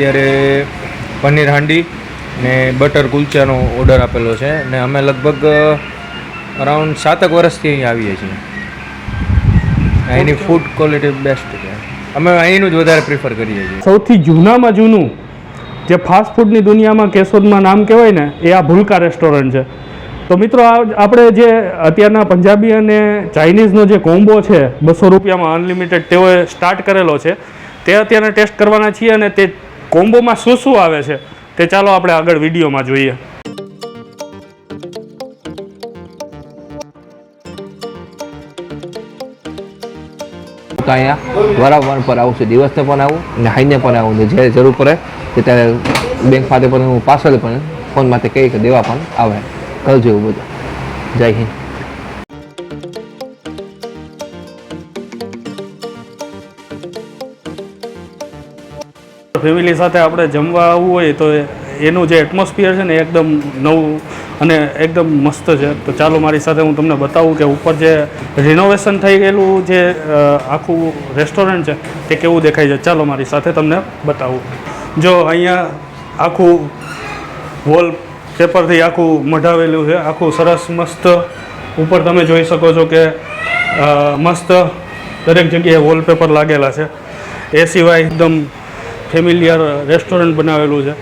અત્યારે પનીર હાંડી ને butter કુલચાનો order આપેલો છે ને અમે લગભગ અરાઉન્ડ સાતક વર્ષથી અહીં આવીએ છીએ. અહીંની ફૂડ ક્વોલિટી બેસ્ટ છે. અમે અહીંનું જ વધારે પ્રિફર કરીએ છીએ. સૌથી જૂનામાં જૂનું જે ફાસ્ટ ફૂડની દુનિયામાં કેશોદમાં નામ કહેવાય ને એ આ ભૂલકા રેસ્ટોરન્ટ છે. તો મિત્રો આ આપણે જે અત્યારના પંજાબી અને ચાઇનીઝનો જે કોમ્બો છે બસો રૂપિયામાં અનલિમિટેડ તેઓએ સ્ટાર્ટ કરેલો છે. તે અત્યારે ટેસ્ટ કરવાના છીએ અને તે કોમ્બોમાં શું શું આવે છે તે ચાલો આપણે આગળ વિડીયોમાં જોઈએ. અહીંયા વારંવાર પર આવું છું. દિવસને પણ આવું અને હાઈને પણ આવું ને જ્યારે જરૂર પડે ત્યારે બેંક ખાતે પણ હું પાછળ પણ ફોન માટે કહી કે દેવા પણ આવે. કરજો એવું બધું. જય હિન્દ. ફેમિલી સાથે આપણે જમવા આવવું હોય તો એનું જે એટમોસ્ફિયર છે ને એકદમ નવું અને એકદમ મસ્ત છે. તો ચાલો મારી સાથે હું તમને બતાવું કે ઉપર જે રિનોવેશન થઈ ગયેલું જે આખું રેસ્ટોરન્ટ છે, તે કેવું દેખાય છે. ચાલો મારી સાથે તમને બતાવું. જો અહીંયા આખું વોલ પેપરથી આખું મઢાવેલું છે. આખું સરસ મસ્ત ઉપર તમે જોઈ શકો છો કે મસ્ત દરેક જગ્યાએ વોલપેપર લાગેલા છે. એ સિવાય એકદમ ફેમિલિયર રેસ્ટોરન્ટ બનાવેલું છે.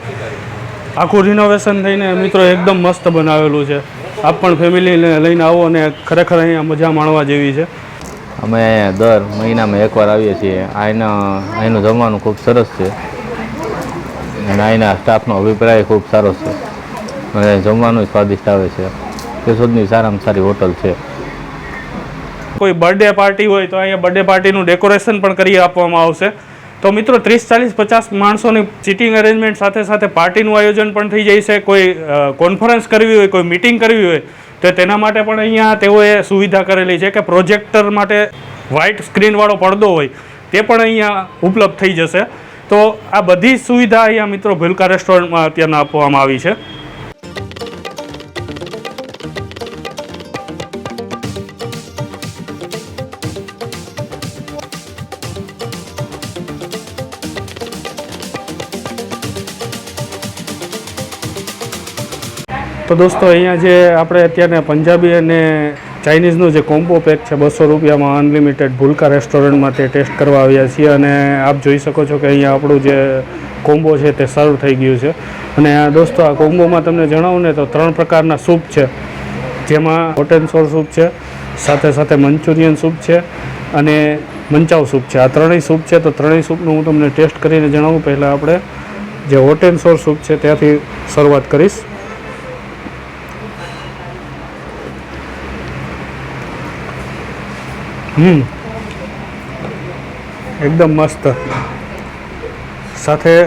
આખું રિનોવેશન થઈને મિત્રો એકદમ મસ્ત બનાવેલું છે. આપ પણ ફેમિલીને લઈને આવો અને ખરેખર અહીંયા મજા માણવા જેવી છે. અમે દર મહિનામાં એકવાર આવીએ છીએ. અહીંના અહીંનું જમવાનું ખૂબ સરસ છે. અને અહીંના સ્ટાફનો અભિપ્રાય ખૂબ સારો છે. અને જમવાનું સ્વાદિષ્ટ આવે છે. કેશોદની સારામાં સારી હોટલ છે. કોઈ બર્થડે પાર્ટી હોય તો અહીંયા બર્થડે પાર્ટીનું ડેકોરેશન પણ કરી આપવામાં આવશે. તો મિત્રો, ત્રીસ, ચાલીસ, પચાસ માણસોની સિટિંગ અરેન્જમેન્ટ સાથે સાથે પાર્ટીનું આયોજન પણ થઈ જાય છે. કોઈ કોન્ફરન્સ કરવી હોય, કોઈ મિટિંગ કરવી હોય, તો તેના માટે પણ અહીંયા તેઓએ સુવિધા કરેલી છે કે પ્રોજેક્ટર માટે વ્હાઇટ સ્ક્રીનવાળો પડદો હોય, તે પણ અહીંયા ઉપલબ્ધ થઈ જશે. તો આ બધી સુવિધા અહીંયા મિત્રો ભિલકા રેસ્ટોરન્ટમાં અત્યારના આપવામાં આવી છે. તો દોસ્તો, અહીંયા જે આપણે અત્યારે પંજાબી અને ચાઇનીઝનો જે કોમ્બો પેક છે, બસો રૂપિયામાં અનલિમિટેડ ભૂલકા રેસ્ટોરન્ટમાં તે ટેસ્ટ કરવા આવ્યા છીએ અને આપ જોઈ શકો છો કે અહીંયા આપણું જે કોમ્બો છે તે સર્વ થઈ ગયું છે. અને આ દોસ્તો, આ કોમ્બોમાં તમને જણાવું ને તો ત્રણ પ્રકારના સૂપ છે. જેમાં હોટ સોર સૂપ છે, સાથે સાથે મંચુરિયન સૂપ છે અને મંચાવ સૂપ છે. આ ત્રણેય સૂપ છે, તો ત્રણેય સૂપનું હું તમને ટેસ્ટ કરીને જણાવું. પહેલાં આપણે જે હોટ સોર સૂપ છે, ત્યાંથી શરૂઆત કરીશ. હમ. એકદમ મસ્ત. સાથે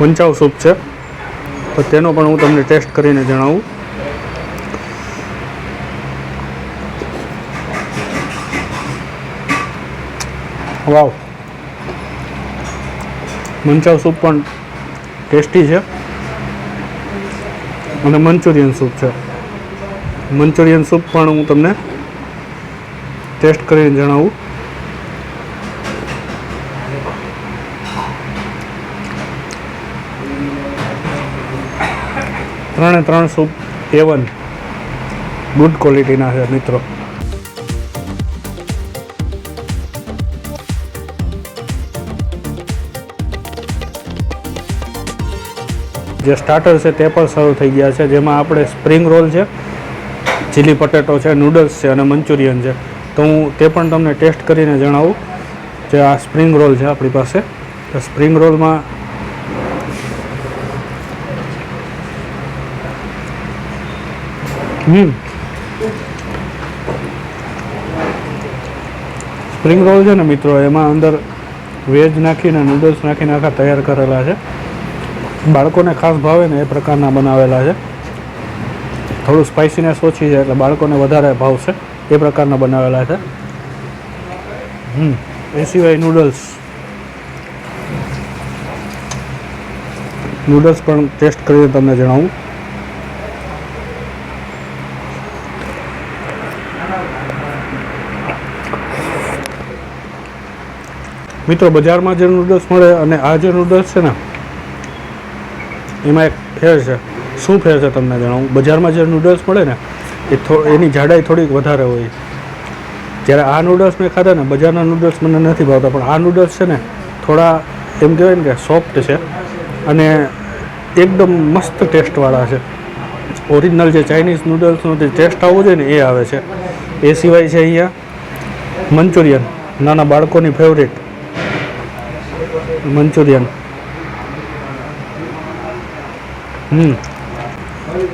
વંચાવ સૂપ છે. તો તેનો પણ હું તમને ટેસ્ટ કરીને જણાવું. વાવ. મંચાવ સૂપ પણ ટેસ્ટી છે. અને મંચુરિયન સૂપ છે. મંચુરિયન સૂપ પણ હું તમને ટેસ્ટ કરીને જણાવું. ત્રણે ત્રણ સૂપ એવન ગુડ ક્વોલિટીના છે મિત્રો. જે સ્ટાર્ટર છે તે પણ શરૂ થઈ ગયા છે. જેમાં આપણે સ્પ્રિંગ રોલ છે. ચીલી પટેટો છે, નૂડલ્સ છે અને મંચુરિયન છે. તો હું તે પણ તમને ટેસ્ટ કરીને જણાવું જે આ સ્પ્રિંગ રોલ છે આપણી પાસે. તો સ્પ્રિંગ રોલમાં હમ. સ્પ્રિંગ રોલ છે ને મિત્રો, એમાં અંદર વેજ નાખીને, નૂડલ્સ નાખીને આખા તૈયાર કરેલા છે. બાળકોને ખાસ ભાવે ને એ પ્રકારના બનાવેલા છે. થોડું સ્પાઇસીનેસ ઓછી છે એટલે બાળકોને વધારે ભાવશે એ પ્રકારના બનાવેલા છે. હમ, એ સિવાય નૂડલ્સ નૂડલ્સ પણ ટેસ્ટ કરીને તમને જણાવું. મિત્રો, બજારમાં જે નૂડલ્સ મળે અને આ જે નૂડલ્સ છે ને, એમાં એક ફેર છે. શું ફેર છે તમને જણાવું? બજારમાં જે નૂડલ્સ મળે ને, એ થો, એની જાડાઈ થોડીક વધારે હોય. જ્યારે આ નૂડલ્સ મેં ખાધા ને, બજારના નૂડલ્સ મને નથી ભાવતા, પણ આ નૂડલ્સ છે ને, થોડા એમ કહેવાય ને કે સોફ્ટ છે અને એકદમ મસ્ત ટેસ્ટવાળા છે. ઓરિજિનલ જે ચાઇનીઝ નૂડલ્સનો જે ટેસ્ટ આવવો જોઈએ ને, એ આવે છે. એ સિવાય છે અહીંયા મંચુરિયન, નાના બાળકોની ફેવરેટ મંચુરિયન. હમ.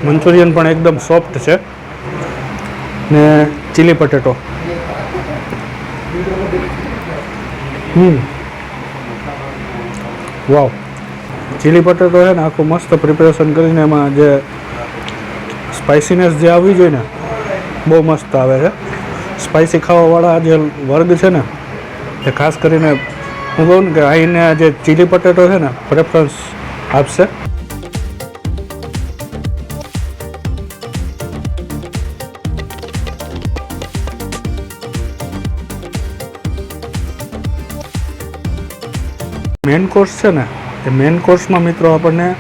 મંચુરિયન પણ એકદમ સોફ્ટ છે. ને ચીલી પટેટો હમ. વાવ ચીલી પટેટો છે ને, આખું મસ્ત પ્રિપેરેશન કરીને એમાં જે સ્પાઇસીનેસ જે આવવી જોઈએ ને, બહુ મસ્ત આવે છે. સ્પાઇસી ખાવાવાળા જે વર્ગ છે ને, એ ખાસ કરીને હું કહું ને કે અહીંને જે ચીલી પટેટો છે ને પ્રેફરન્સ આપશે. મેન કોર્સ છે ને, એ મેન કોર્સમાં મિત્રો આપણને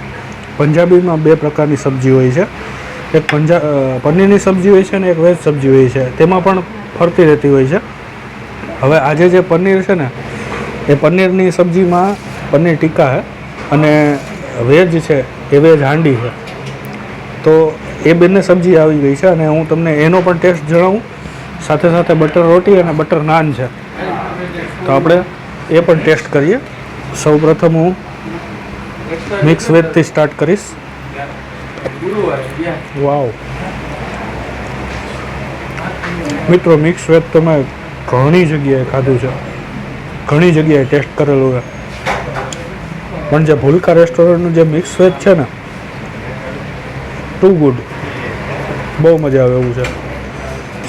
પંજાબીમાં બે પ્રકારની સબ્જી હોય છે. એક પંજા પનીરની સબ્જી હોય છે ને, એક વેજ સબ્જી હોય છે. તેમાં પણ ફરતી રહેતી હોય છે. હવે આજે જે પનીર છે ને, એ પનીરની સબ્જીમાં પનીર ટીકા છે અને વેજ છે, એ વેજ હાંડી છે તો એ બંને સબ્જી આવી ગઈ છે અને હું તમને એનો પણ ટેસ્ટ જણાવું. સાથે સાથે બટર રોટી અને બટર નાન છે. તો આપણે એ પણ ટેસ્ટ કરીએ. સૌ પ્રથમ હું મિક્સ વેજથી સ્ટાર્ટ કરીશ. વાવ મિત્રો મિક્સ વેજ તો મેં ઘણી જગ્યાએ ખાધું છે. ઘણી જગ્યાએ ટેસ્ટ કરેલું છે. પણ જે ભૂલકા રેસ્ટોરન્ટનું જે મિક્સ વેજ છે ને ટુ ગુડ બહુ મજા આવે એવું છે.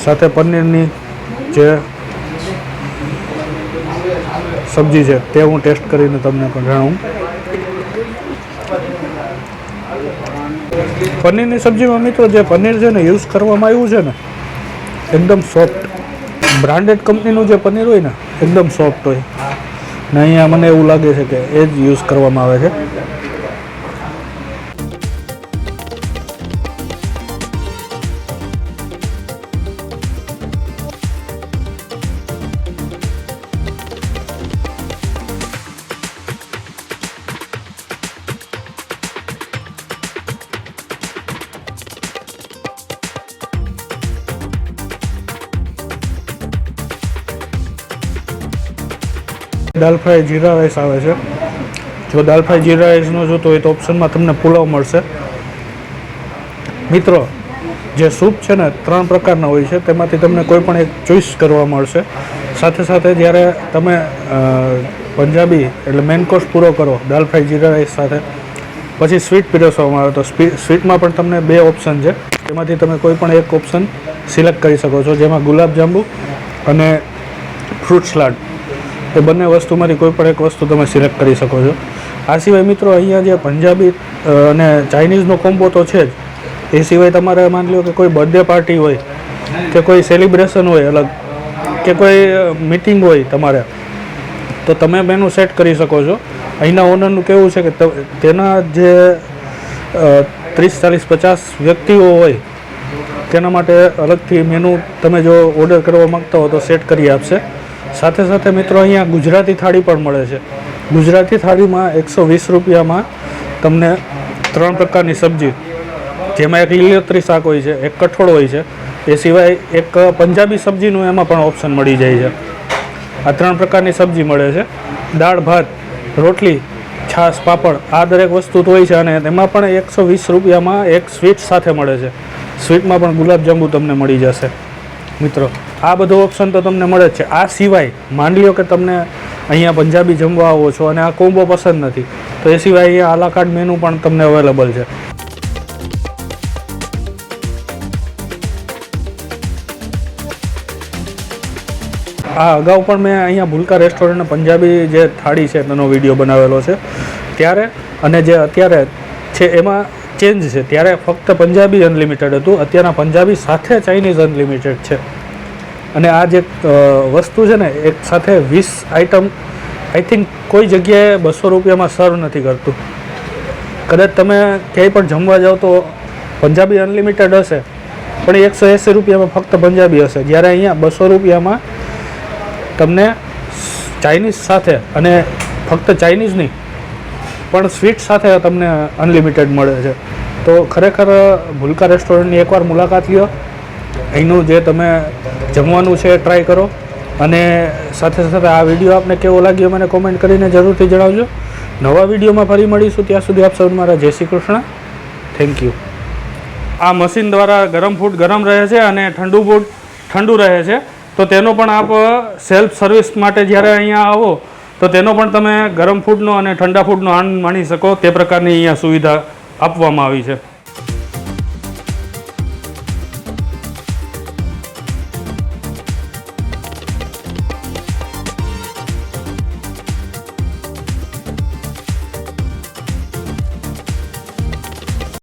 સાથે પનીરની જે સબ્જી છે, તે હું ટેસ્ટ કરીને તમને પણ જણાવું. પનીરની સબ્જીમાં મિત્રો જે પનીર છે ને યુઝ કરવામાં આવ્યું છે ને, એકદમ સોફ્ટ બ્રાન્ડેડ કંપનીનું જે પનીર હોય ને, એકદમ સોફ્ટ હોય. ને અહીંયા મને એવું લાગે છે કે એ જ યુઝ કરવામાં આવે છે. દાલ ફ્રાય જીરા રાઈસ આવે છે. જો દાલ ફ્રાય જીરા રાઈસનો જોતો હોય તો ઓપ્શનમાં તમને પુલાવ મળશે. મિત્રો, જે સૂપ છે ને, ત્રણ પ્રકારના હોય છે. તેમાંથી તમને કોઈ પણ એક ચોઈસ કરવા મળશે. સાથે સાથે જ્યારે તમે પંજાબી એટલે મેન કોર્સ પૂરો કરો દાલ ફ્રાય જીરા રાઈસ સાથે, પછી સ્વીટ પીરસવામાં આવે તો સ્વીટમાં પણ તમને બે ઓપ્શન છે. તેમાંથી તમે કોઈ પણ એક ઓપ્શન સિલેક્ટ કરી શકો છો. જેમાં ગુલાબજાંબુ અને ફ્રૂટ સલાડ એ બંને વસ્તુમાંથી કોઈ પણ એક વસ્તુ તમે સિલેક્ટ કરી શકો છો. આ સિવાય મિત્રો અહીંયા જે પંજાબી અને ચાઇનીઝનો કોમ્બો તો છે જ. એ સિવાય તમારે માની લો કે કોઈ બર્થડે પાર્ટી હોય, કે કોઈ સેલિબ્રેશન હોય અલગ, કે કોઈ મિટિંગ હોય તમારે, તો તમે મેનુ સેટ કરી શકો છો. અહીંના ઓનરનું કેવું છે કે તેના જે ત્રીસ, ચાલીસ, પચાસ વ્યક્તિઓ હોય, તેના માટે અલગથી મેનુ તમે જો ઓર્ડર કરવા માંગતા હો તો સેટ કરી આપશે. સાથે સાથે મિત્રો અહીંયા ગુજરાતી થાળી પણ મળે છે. ગુજરાતી થાળીમાં એકસો વીસ રૂપિયામાં તમને ત્રણ પ્રકારની સબ્જી, જેમાં એક લીલોતરી શાક હોય છે, એક કઠોળ હોય છે. એ સિવાય એક પંજાબી સબ્જીનું એમાં પણ ઓપ્શન મળી જાય છે. આ ત્રણ પ્રકારની સબ્જી મળે છે. દાળ, ભાત, રોટલી, છાશ, પાપડ, આ દરેક વસ્તુ તો હોય છે અને તેમાં પણ એકસો વીસ રૂપિયામાં એક સ્વીટ સાથે મળે છે. સ્વીટમાં પણ ગુલાબજાંબુ તમને મળી જશે. મિત્રો આ બધો ઓપ્શન તો તમને મળે જ છે. આ સિવાય માની લો કે તમને અહીંયા પંજાબી જમવા આવો છો અને આ કોમ્બો પસંદ નથી, તો એ સિવાય અહીંયા આલાકાર્ડ મેનુ પણ તમને અવેલેબલ છે. આ અગાઉ પણ મેં અહીંયા ભૂલકા રેસ્ટોરન્ટ પંજાબી જે થાળી છે તેનો વીડિયો બનાવેલો છે. ત્યારે અને જે અત્યારે છે એમાં ચેન્જ છે. ત્યારે ફક્ત પંજાબી અનલિમિટેડ હતું. અત્યારના પંજાબી સાથે ચાઇનીઝ અનલિમિટેડ છે. અને આ જે વસ્તુ છે ને, એક સાથે વીસ આઇટમ આઈ થિંક કોઈ જગ્યાએ બસો રૂપિયામાં સર્વ નથી કરતું. કદાચ તમે ક્યાંય પણ જમવા જાઓ તો પંજાબી અનલિમિટેડ હશે, પણ એકસો એંસી રૂપિયામાં ફક્ત પંજાબી હશે. જ્યારે અહીંયા બસો રૂપિયામાં તમને ચાઇનીઝ સાથે અને ફક્ત ચાઇનીઝ નહીં, પણ સ્વીટ સાથે તમને અનલિમિટેડ મળે છે. તો ખરેખર ભૂલકા રેસ્ટોરન્ટની એકવાર મુલાકાત લ્યો. અહીંનું જે તમે જમવાનું છે ટ્રાય કરો. અને સાથે સાથે આ વીડિયો આપને કેવો લાગ્યો મને કોમેન્ટ કરીને જરૂરથી જણાવજો. નવા વિડીયોમાં ફરી મળીશું. ત્યાં સુધી આપ સૌ મારા જય શ્રી કૃષ્ણ. થેન્ક યુ આ મશીન દ્વારા ગરમ ફૂડ ગરમ રહે છે અને ઠંડુ ફૂડ ઠંડુ રહે છે. તો તેનો પણ આપ સેલ્ફ સર્વિસ માટે જ્યારે અહીંયા આવો, તો તેનો પણ તમે ગરમ ફૂડનો અને ઠંડા ફૂડનો આનંદ માણી શકો. તે પ્રકારની અહીંયા સુવિધા આપવામાં આવી છે.